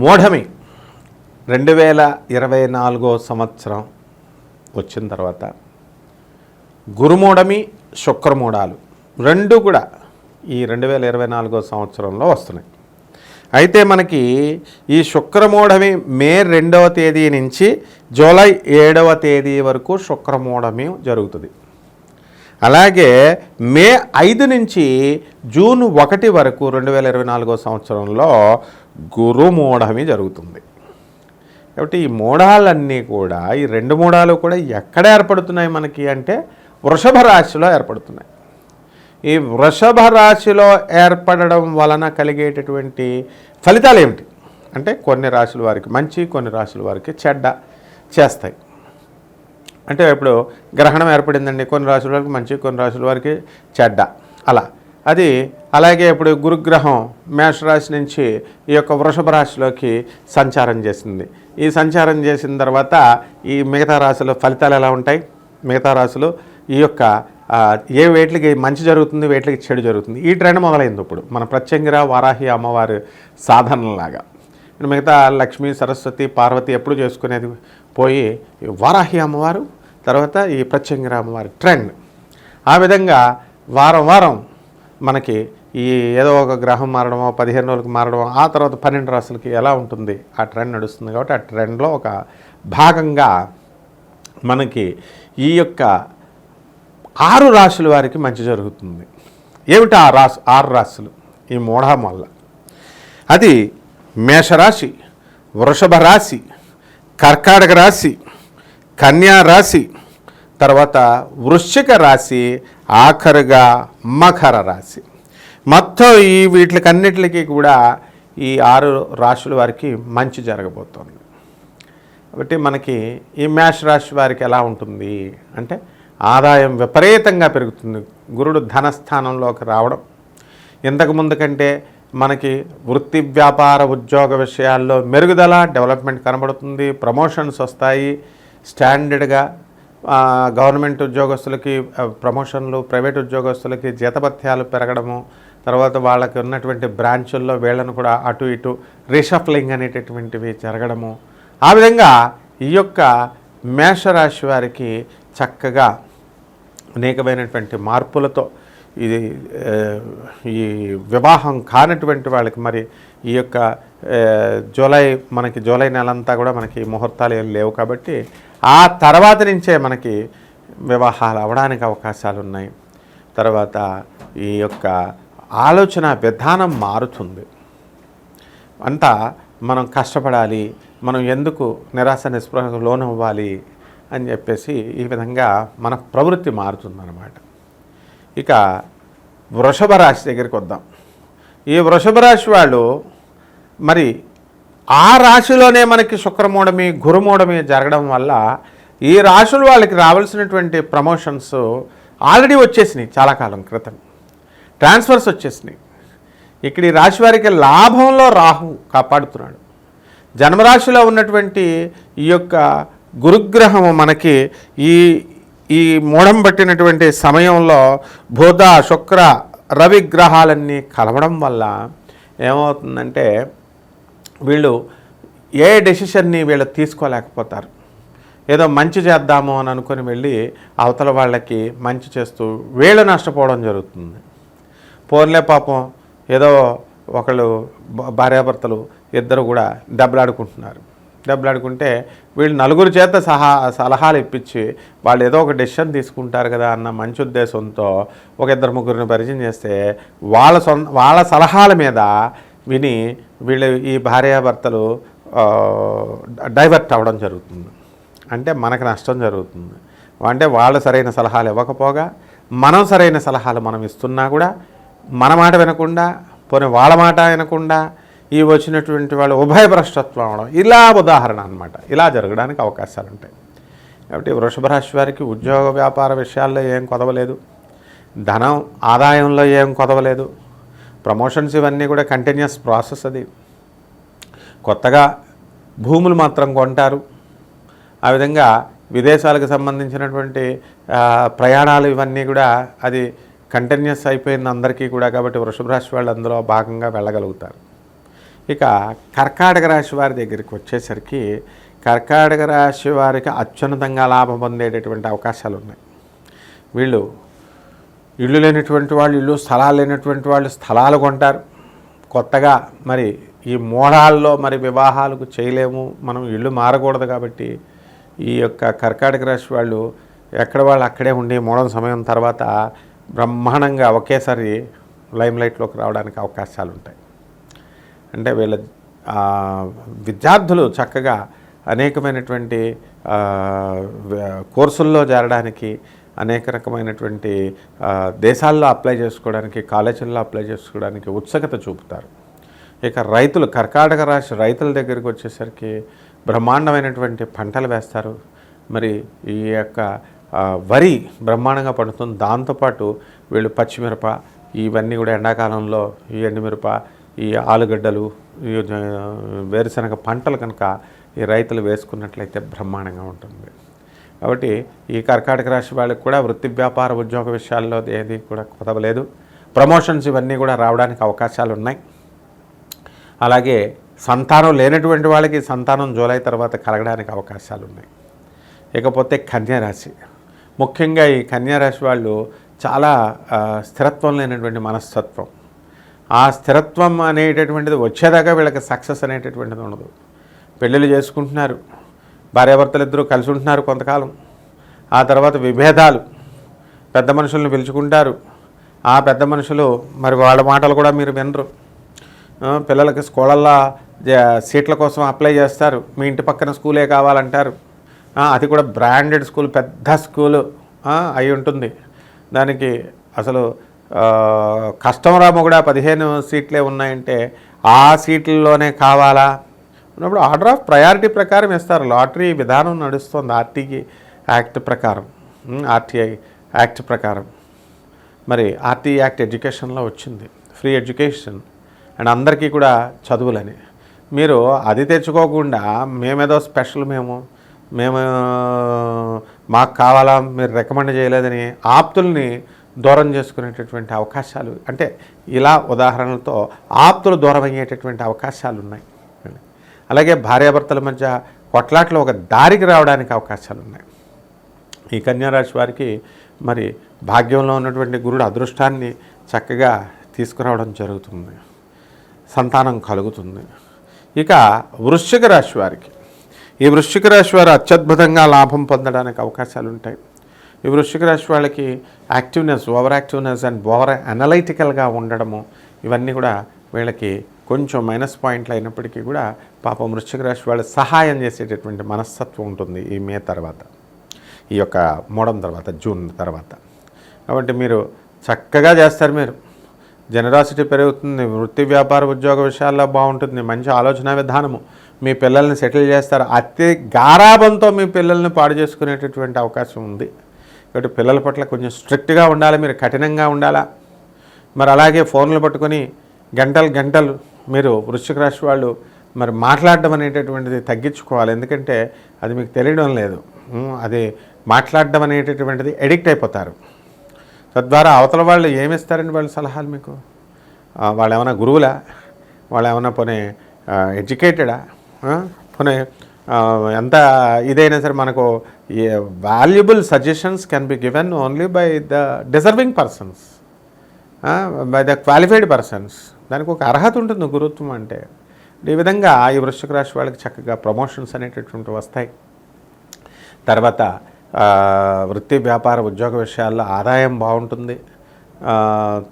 మూఢమి. రెండు వేల ఇరవై నాలుగో సంవత్సరం వచ్చిన తర్వాత గురుమూఢమి శుక్రమూఢాలు రెండు కూడా ఈ రెండు వేల ఇరవై నాలుగో సంవత్సరంలో వస్తున్నాయి. అయితే మనకి ఈ శుక్రమూఢమి మే రెండవ తేదీ నుంచి జూలై ఏడవ తేదీ వరకు శుక్రమూఢమి జరుగుతుంది. అలాగే మే ఐదు నుంచి జూన్ ఒకటి వరకు రెండు వేల ఇరవై నాలుగో సంవత్సరంలో గురుమూఢమి జరుగుతుంది. కాబట్టి ఈ మూఢాలన్నీ కూడా ఈ రెండు మూఢాలు కూడా ఎక్కడ ఏర్పడుతున్నాయి మనకి అంటే వృషభ రాశిలో ఏర్పడుతున్నాయి. ఈ వృషభ రాశిలో ఏర్పడడం వలన కలిగేటటువంటి ఫలితాలు ఏమిటి? అంటే కొన్ని రాశుల వారికి మంచి కొన్ని రాశుల వారికి చెడ్డ చేస్తాయి. అంటే ఇప్పుడు గ్రహణం ఏర్పడిందండి కొన్ని రాశుల వారికి మంచి కొన్ని రాశుల వారికి చెడ్డ. అలా. అది అలాగే ఇప్పుడు గురుగ్రహం మేషరాశి నుంచి ఈ యొక్క వృషభ రాశిలోకి సంచారం చేసింది. ఈ సంచారం చేసిన తర్వాత ఈ మిగతా రాశుల ఫలితాలు ఎలా ఉంటాయి? మిగతా రాశులు ఈ యొక్క ఏ వేట్లకి మంచి జరుగుతుంది వేట్లకి చెడు జరుగుతుంది? ఈ ట్రెండ్ మొదలైంది ఇప్పుడు మన ప్రత్యంగిర వారాహి అమ్మవారి సాధనలాగా మిగతా లక్ష్మి సరస్వతి పార్వతి ఎప్పుడు చేసుకునేది? పోయి ఈ వారాహి అమ్మవారు తర్వాత ఈ ప్రత్యంగిర అమ్మవారి ట్రెండ్. ఆ విధంగా వారం వారం మనకి ఈ ఏదో ఒక గ్రహం మారడమో పదిహేను రోజులకు మారడమో ఆ తర్వాత పన్నెండు రాసులకి ఎలా ఉంటుంది? ఆ ట్రెండ్ నడుస్తుంది కాబట్టి ఆ ట్రెండ్లో ఒక భాగంగా మనకి ఈ యొక్క ఆరు రాశుల వారికి మంచి జరుగుతుంది. ఏమిటి ఆ రాశి ఆరు రాశులు? ఈ మూఢం వల్ల అది మేషరాశి వృషభ రాశి కర్కాటక రాశి కన్యా రాశి తర్వాత వృశ్చిక రాశి ఆఖరుగా మకర రాశి. మొత్తం ఈ వీటికన్నిటికీ కూడా ఈ ఆరు రాశుల వారికి మంచి జరగబోతోంది. కాబట్టి మనకి ఈ మేష రాశి వారికి ఎలా ఉంటుంది అంటే ఆదాయం విపరీతంగా పెరుగుతుంది. గురుడు ధనస్థానంలోకి రావడం ఇంతకు ముందు కంటే మనకి వృత్తి వ్యాపార ఉద్యోగ విషయాల్లో మెరుగుదల డెవలప్మెంట్ కనబడుతుంది ప్రమోషన్స్ వస్తాయి స్టాండర్డ్గా గవర్నమెంట్ ఉద్యోగస్తులకి ప్రమోషన్లు ప్రైవేట్ ఉద్యోగస్తులకి జీతభత్యాలు పెరగడము తర్వాత వాళ్ళకి ఉన్నటువంటి బ్రాంచుల్లో వీళ్ళను కూడా అటు ఇటు రీషఫ్లింగ్ అనేటటువంటివి జరగడము. ఆ విధంగా ఈ యొక్క మేషరాశి వారికి చక్కగా అనేకమైనటువంటి మార్పులతో ఇది ఈ వివాహం కానటువంటి వాళ్ళకి మరి ఈ యొక్క జూలై మనకి జూలై నెలంతా కూడా మనకి ముహూర్తాలు ఏం లేవు కాబట్టి ఆ తర్వాత నుంచే మనకి వివాహాలు అవడానికి అవకాశాలు ఉన్నాయి. తర్వాత ఈ యొక్క ఆలోచన విధానం మారుతుంది. అంతా మనం కష్టపడాలి మనం ఎందుకు నిరాశ నిస్పృహకు లోనవ్వాలి అని చెప్పేసి ఈ విధంగా మన ప్రవృత్తి మారుతుందన్నమాట. ఇక వృషభ రాశి దగ్గరికి వద్దాం. ఈ వృషభ రాశి వాళ్ళు మరి ఆ రాశిలోనే మనకి శుక్రమూఢమి గురుమూఢమి జరగడం వల్ల ఈ రాశులు వాళ్ళకి రావాల్సినటువంటి ప్రమోషన్స్ ఆల్రెడీ వచ్చేసినాయి చాలా కాలం క్రితం. ట్రాన్స్ఫర్స్ వచ్చేసినాయి. ఇక్కడ ఈ రాశి వారికి లాభంలో రాహు కాపాడుతున్నాడు. జన్మరాశిలో ఉన్నటువంటి ఈ యొక్క గురుగ్రహము మనకి ఈ ఈ మూఢం పట్టినటువంటి సమయంలో బుధ శుక్ర రవి గ్రహాలన్నీ కలవడం వల్ల ఏమవుతుందంటే వీళ్ళు ఏ డెసిషన్ని వీళ్ళు తీసుకోలేకపోతారు. ఏదో మంచి చేద్దాము అని అనుకుని వెళ్ళి అవతల వాళ్ళకి మంచి చేస్తూ వీళ్ళు నష్టపోవడం జరుగుతుంది. పోర్లే పాపం ఏదో ఒకళ్ళు భార్యాభర్తలు ఇద్దరు కూడా దెబ్బలాడుకుంటున్నారు. దెబ్బలాడుకుంటే వీళ్ళు నలుగురు చేత సహా సలహాలు ఇప్పించి వాళ్ళు ఏదో ఒక డెసిషన్ తీసుకుంటారు కదా అన్న మంచి ఉద్దేశంతో ఒక ఇద్దరు ముగ్గురిని పరిచయం చేస్తే వాళ్ళ సొంత వాళ్ళ సలహాల మీద విని వీళ్ళు ఈ భార్యాభర్తలు డైవర్ట్ అవ్వడం జరుగుతుంది. అంటే మనకు నష్టం జరుగుతుంది. అంటే వాళ్ళు సరైన సలహాలు ఇవ్వకపోగా మనం సరైన సలహాలు మనం ఇస్తున్నా కూడా మన మాట వినకుండా పోనీ వాళ్ళ మాట వినకుండా ఈ వచ్చినటువంటి వాళ్ళు ఉభయభ్రష్టత్వం అవడం ఇలా ఉదాహరణ అన్నమాట. ఇలా జరగడానికి అవకాశాలు ఉంటాయి. కాబట్టి వృషభ రాశి వారికి ఉద్యోగ వ్యాపార విషయాల్లో ఏం కొదవలేదు. ధనం ఆదాయంలో ఏం కొదవలేదు. ప్రమోషన్స్ ఇవన్నీ కూడా కంటిన్యూస్ ప్రాసెస్ అది. కొత్తగా భూములు మాత్రం కొంటారు. ఆ విధంగా విదేశాలకు సంబంధించినటువంటి ప్రయాణాలు ఇవన్నీ కూడా అది కంటిన్యూస్ అయిపోయింది అందరికీ కూడా కాబట్టి వృషభ రాశి వాళ్ళు అందులో భాగంగా వెళ్ళగలుగుతారు. ఇక కర్కాటక రాశి వారి దగ్గరికి వచ్చేసరికి కర్కాటక రాశి వారికి అత్యున్నతంగా లాభం పొందేటటువంటి అవకాశాలు ఉన్నాయి వీళ్ళు ఇల్లు లేనటువంటి వాళ్ళు ఇల్లు స్థలాలు లేనటువంటి వాళ్ళు స్థలాలు కొంటారు. కొత్తగా మరి ఈ మోడాల్లో మరి వివాహాలకు చేయలేము మనం ఇల్లు మారకూడదు కాబట్టి ఈ యొక్క కర్కాటక రాశి వాళ్ళు ఎక్కడ వాళ్ళు అక్కడే ఉండి మూడం సమయం తర్వాత బ్రహ్మాండంగా ఒకేసారి లైమ్లైట్లోకి రావడానికి అవకాశాలు ఉంటాయి. అంటే వీళ్ళ విద్యార్థులు చక్కగా అనేకమైనటువంటి కోర్సుల్లో చేరడానికి అనేక రకమైనటువంటి దేశాల్లో అప్లై చేసుకోవడానికి కాలేజీల్లో అప్లై చేసుకోవడానికి ఉత్సుకత చూపుతారు. ఇక రైతులు కర్కాటక రాశి రైతుల దగ్గరికి వచ్చేసరికి బ్రహ్మాండమైనటువంటి పంటలు వేస్తారు. మరి ఈ యొక్క వరి బ్రహ్మాండంగా పండుతుంది. దాంతోపాటు వీళ్ళు పచ్చిమిరప ఇవన్నీ కూడా ఎండాకాలంలో ఈ ఎండుమిరప ఈ ఆలుగడ్డలు ఈ వేరుశనగ పంటలు కనుక ఈ రైతులు వేసుకున్నట్లయితే బ్రహ్మాండంగా ఉంటుంది. కాబట్టి ఈ కర్కాటక రాశి వాళ్ళకి కూడా వృత్తి వ్యాపార ఉద్యోగ విషయాల్లో ఏది కూడా కుదవలేదు. ప్రమోషన్స్ ఇవన్నీ కూడా రావడానికి అవకాశాలు ఉన్నాయి. అలాగే సంతానం లేనటువంటి వాళ్ళకి సంతానం జూలై తర్వాత కలగడానికి అవకాశాలు ఉన్నాయి. ఇకపోతే కన్యారాశి ముఖ్యంగా ఈ కన్యారాశి వాళ్ళు చాలా స్థిరత్వం లేనటువంటి మనస్తత్వం. ఆ స్థిరత్వం అనేటటువంటిది వచ్చేదాకా వీళ్ళకి సక్సెస్ అనేటటువంటిది ఉండదు. పెళ్ళిళ్ళు చేసుకుంటున్నారు. భార్యాభర్తలు ఇద్దరు కలిసి ఉంటున్నారు కొంతకాలం. ఆ తర్వాత విభేదాలు. పెద్ద మనుషులను పిలుచుకుంటారు. ఆ పెద్ద మనుషులు మరి వాళ్ళ మాటలు కూడా మీరు వినరు. పిల్లలకి స్కూళ్ళల్లో సీట్ల కోసం అప్లై చేస్తారు. మీ ఇంటి పక్కన స్కూలే కావాలంటారు. అది కూడా బ్రాండెడ్ స్కూల్ పెద్ద స్కూలు అయి ఉంటుంది. దానికి అసలు కష్టం కస్టమర్ కూడా పదిహేను సీట్లే ఉన్నాయంటే ఆ సీట్లలోనే కావాలా? ఉన్నప్పుడు ఆర్డర్ ఆఫ్ ప్రయారిటీ ప్రకారం ఇస్తారు లాటరీ విధానం నడుస్తుంది. ఆర్టీకి యాక్ట్ ప్రకారం. ఆర్టీఐ యాక్ట్ ప్రకారం. మరి ఆర్టీ యాక్ట్ ఎడ్యుకేషన్లో వచ్చింది. Free education. అండ్ అందరికీ కూడా చదువులని. మీరు అది తెచ్చుకోకుండా మేమేదో స్పెషల్ మేము మేము మాకు కావాలా మీరు రికమెండ్ చేయలేదని ఆప్తుల్ని దూరం చేసుకునేటటువంటి అవకాశాలు అంటే ఇలా ఉదాహరణలతో ఆప్తులు దూరం అయ్యేటటువంటి అవకాశాలు ఉన్నాయి అలాగే భార్యాభర్తల మధ్య కొట్లాట్లు ఒక దారికి రావడానికి అవకాశాలు ఉన్నాయి. ఈ కన్యారాశి వారికి మరి భాగ్యంలో ఉన్నటువంటి గురుడు అదృష్టాన్ని చక్కగా తీసుకురావడం జరుగుతుంది. సంతానం కలుగుతుంది. ఇక వృశ్చిక రాశి వారికి. ఈ వృశ్చిక రాశి వారు అత్యద్భుతంగా లాభం పొందడానికి అవకాశాలు ఉంటాయి. ఈ వృశ్చిక రాశి వాళ్ళకి activeness over activeness and over అనలైటికల్గా ఉండడము ఇవన్నీ కూడా వీళ్ళకి కొంచెం మైనస్ పాయింట్లు అయినప్పటికీ కూడా పాపం వృశ్చిక రాశి వాళ్ళు సహాయం చేసేటటువంటి మనస్తత్వం ఉంటుంది ఈ మే తర్వాత ఈ యొక్క మూడం తర్వాత జూన్ తర్వాత. కాబట్టి మీరు చక్కగా చేస్తారు మీరు. జనరాసిటీ పెరుగుతుంది వృత్తి వ్యాపార ఉద్యోగ విషయాల్లో బాగుంటుంది మంచి ఆలోచన విధానము. మీ పిల్లల్ని సెటిల్ చేస్తారు. అతి గారాబంతో మీ పిల్లల్ని పాడు చేసుకునేటటువంటి అవకాశం ఉంది. కాబట్టి పిల్లల పట్ల కొంచెం స్ట్రిక్ట్గా ఉండాలి మీరు కఠినంగా ఉండాలా? మరి అలాగే ఫోన్లు పట్టుకొని గంటలు గంటలు మీరు వృశ్చిక రాశి వాళ్ళు మరి మాట్లాడడం అనేటటువంటిది తగ్గించుకోవాలి. ఎందుకంటే అది మీకు తెలియడం లేదు. అది మాట్లాడడం అనేటటువంటిది ఎడిక్ట్ అయిపోతారు. తద్వారా అవతల వాళ్ళు ఏమిస్తారండి వాళ్ళ సలహాలు మీకు? వాళ్ళు ఏమైనా గురువులా? వాళ్ళు ఏమైనా పోనీ ఎడ్యుకేటెడా? పోనీ ఎంత ఇదైనా సరే మనకు valuable suggestions can be given only by the deserving persons. By the qualified persons. దానికి ఒక అర్హత ఉంటుంది గురుత్వం అంటే. ఈ విధంగా ఈ వృశ్చిక రాశి వాళ్ళకి చక్కగా ప్రమోషన్స్ అనేటటువంటి వస్తాయి. తర్వాత వృత్తి వ్యాపార ఉద్యోగ విషయాల్లో ఆదాయం బాగుంటుంది.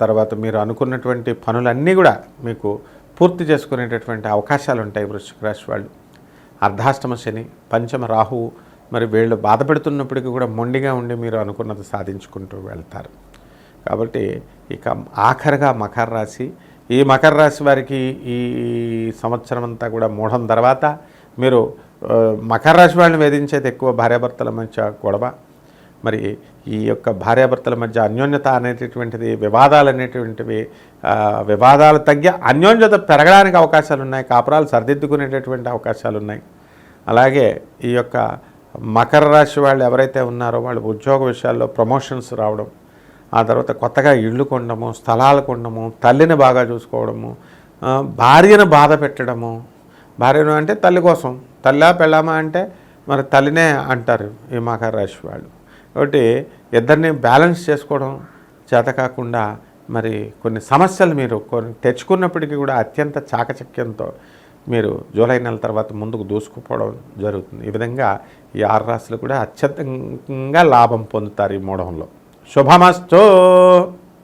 తర్వాత మీరు అనుకున్నటువంటి పనులన్నీ కూడా మీకు పూర్తి చేసుకునేటటువంటి అవకాశాలు ఉంటాయి వృశ్చిక రాశి వాళ్ళు. అర్ధాష్టమ శని పంచమ రాహువు మరి వీళ్ళు బాధపడుతున్నప్పటికీ కూడా మొండిగా ఉండి మీరు అనుకున్నది సాధించుకుంటూ వెళ్తారు. కాబట్టి ఇక ఆఖరిగా మకర రాశి ఈ మకర రాశి వారికి ఈ సంవత్సరం అంతా కూడా మూఢం తర్వాత మీరు మకర రాశి వాళ్ళని వేధించేది ఎక్కువ భార్యాభర్తల మధ్య గొడవ. మరి ఈ యొక్క భార్యాభర్తల మధ్య అన్యోన్యత అనేటటువంటిది వివాదాలు అనేటువంటివి వివాదాలు తగ్గి అన్యోన్యత పెరగడానికి అవకాశాలు ఉన్నాయి కాపురాలు సరిదిద్దుకునేటటువంటి అవకాశాలు ఉన్నాయి. అలాగే ఈ యొక్క మకర రాశి వాళ్ళు ఎవరైతే ఉన్నారో వాళ్ళు ఉద్యోగ విషయాల్లో ప్రమోషన్స్ రావడం ఆ తర్వాత కొత్తగా ఇళ్ళు కొనడము స్థలాలు కొనడము తల్లిని బాగా చూసుకోవడము భార్యను బాధ పెట్టడము. భార్యను అంటే తల్లి కోసం. తల్లా పెళ్ళామా అంటే మరి తల్లినే అంటారు ఈ మకర రాశి వాళ్ళు. కాబట్టి ఇద్దరిని బ్యాలెన్స్ చేసుకోవడం చేత కాకుండా మరి కొన్ని సమస్యలు మీరు కొన్ని తెచ్చుకున్నప్పటికీ కూడా అత్యంత చాకచక్యంతో మీరు జూలై నెల తర్వాత ముందుకు దూసుకుపోవడం జరుగుతుంది. ఈ విధంగా ఈ ఆరు రాశులు కూడా అత్యంతంగా లాభం పొందుతారు ఈ మూఢంలో. శుభమస్తు.